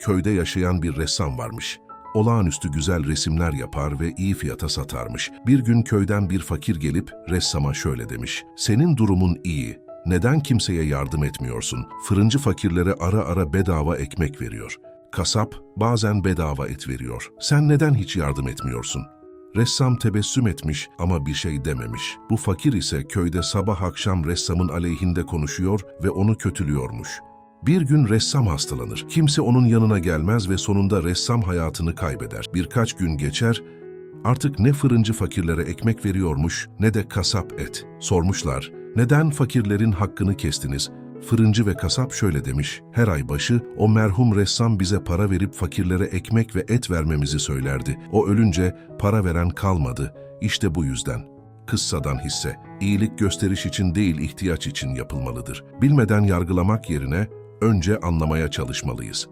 köyde yaşayan bir ressam varmış. Olağanüstü güzel resimler yapar ve iyi fiyata satarmış. Bir gün köyden bir fakir gelip ressama şöyle demiş. Senin durumun iyi. Neden kimseye yardım etmiyorsun? Fırıncı fakirlere ara ara bedava ekmek veriyor. Kasap bazen bedava et veriyor. Sen neden hiç yardım etmiyorsun? Ressam tebessüm etmiş ama bir şey dememiş. Bu fakir ise köyde sabah akşam ressamın aleyhinde konuşuyor ve onu kötülüyormuş. Bir gün ressam hastalanır. Kimse onun yanına gelmez ve sonunda ressam hayatını kaybeder. Birkaç gün geçer, artık ne fırıncı fakirlere ekmek veriyormuş ne de kasap et. Sormuşlar, neden fakirlerin hakkını kestiniz? Fırıncı ve kasap şöyle demiş, her ay başı o merhum ressam bize para verip fakirlere ekmek ve et vermemizi söylerdi. O ölünce para veren kalmadı. İşte bu yüzden. Kıssadan hisse, iyilik gösteriş için değil ihtiyaç için yapılmalıdır. Bilmeden yargılamak yerine önce anlamaya çalışmalıyız.